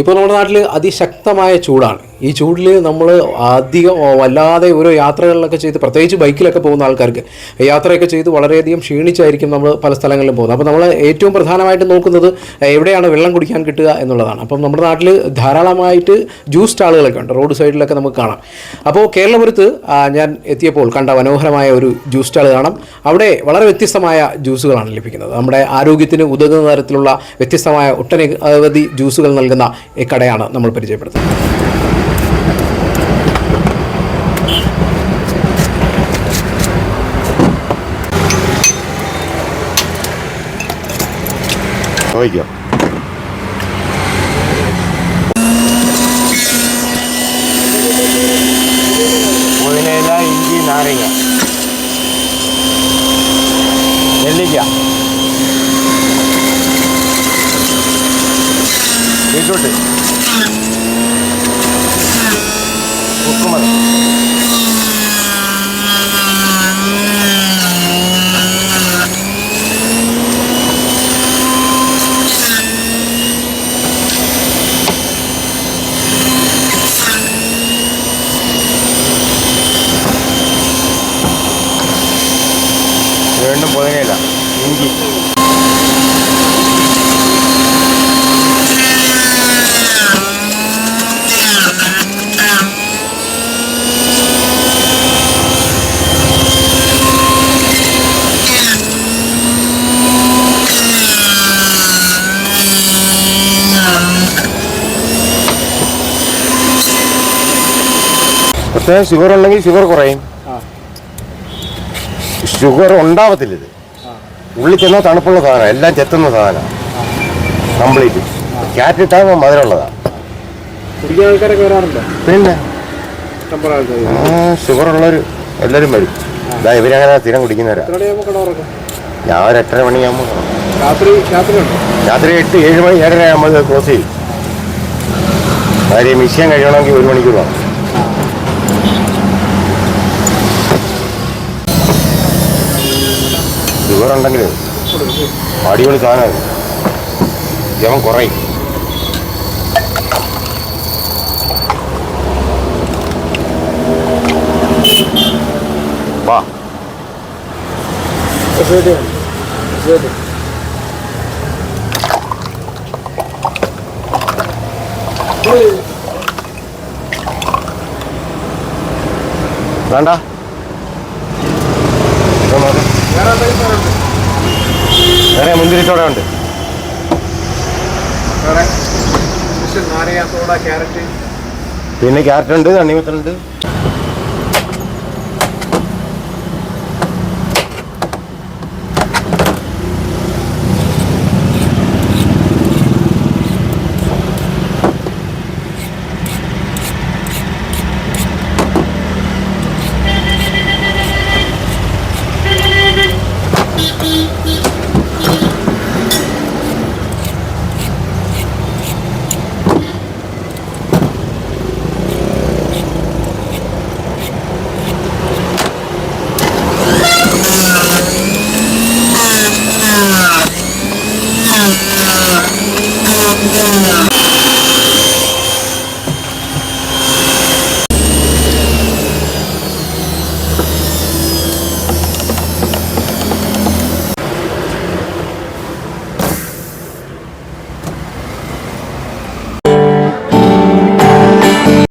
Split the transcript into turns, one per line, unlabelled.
ഇപ്പോൾ നമ്മുടെ നാട്ടിൽ അതിശക്തമായ ചൂടാണ്. ഈ ചൂടിൽ നമ്മൾ അധികം വല്ലാതെ ഓരോ യാത്രകളിലൊക്കെ ചെയ്ത് പ്രത്യേകിച്ച് ബൈക്കിലൊക്കെ പോകുന്ന ആൾക്കാർക്ക് യാത്രയൊക്കെ ചെയ്ത് വളരെയധികം ക്ഷീണിച്ചായിരിക്കും നമ്മൾ പല സ്ഥലങ്ങളിലും പോകുന്നത്. അപ്പോൾ നമ്മൾ ഏറ്റവും പ്രധാനമായിട്ട് നോക്കുന്നത് എവിടെയാണ് വെള്ളം കുടിക്കാൻ കിട്ടുക എന്നുള്ളതാണ്. അപ്പം നമ്മുടെ നാട്ടിൽ ധാരാളമായിട്ട് ജ്യൂസ് സ്റ്റാളുകളൊക്കെ ഉണ്ട്. റോഡ് സൈഡിലൊക്കെ നമുക്ക് കാണാം. അപ്പോൾ കേരളപുരത്ത് ഞാൻ എത്തിയപ്പോൾ കണ്ട മനോഹരമായ ഒരു ജ്യൂസ് സ്റ്റാൾ കാണാം. അവിടെ വളരെ വ്യത്യസ്തമായ ജ്യൂസുകളാണ് ലഭിക്കുന്നത്. നമ്മുടെ ആരോഗ്യത്തിന് ഉതകുന്ന തരത്തിലുള്ള വ്യത്യസ്തമായ ഒട്ടനവധി ജ്യൂസുകൾ നൽകുന്ന കടയാണ് നമ്മൾ പരിചയപ്പെടുത്തുന്നത്.
ചോദിക്കാം പുതിനയില ഇഞ്ചി നാരങ്ങ നെല്ലിക്ക ബീറ്റ്റൂട്ട് കുക്കുമർ വീണ്ടും പുതിനയില ഇഞ്ചി. പ്രത്യേകം ഷുഗർ ഉണ്ടെങ്കിൽ ഷുഗർ കുറയും. ഷുഗർ ഉണ്ടാവത്തില്ല ഇത്. ഉള്ളിൽ ചെന്നാൽ തണുപ്പുള്ള സാധനം എല്ലാം ചെത്തുന്ന സാധനമാണ്. കംപ്ലീറ്റ് ക്യാറ്റ് ഇട്ടാൽ മധുരമുള്ളതാണ് പിന്നെ? ഷുഗർ ഉള്ളവർ എല്ലാവരും വരും. ഇതാ ഇവരങ്ങനെ സ്ഥിരം കുടിക്കുന്നവരാ.
എത്രയാകുമ്പോൾ കട തുറക്കും?
ഞാൻ ഒരു എട്ടര മണിയാകുമ്പോൾ
രാത്രി
എട്ട് ഏഴ് മണി ഏഴര ആകുമ്പോൾ ക്ലോസ് ചെയ്യും. കാര്യം മിഷ്യൻ കഴിയണമെങ്കിൽ ഒരു മണിക്കൂർ വേണം. ഷുഗർ ഉണ്ടെങ്കിൽ അടിപൊളി സാധനമാണ് ജവൻ കുറയും വാ വേണ്ട.
വേറെ?
വേറെ മുന്തിരിച്ചോട ഉണ്ട്. പിന്നെ ക്യാരറ്റ് ഉണ്ട് തണ്ണിമത്തനുണ്ട്.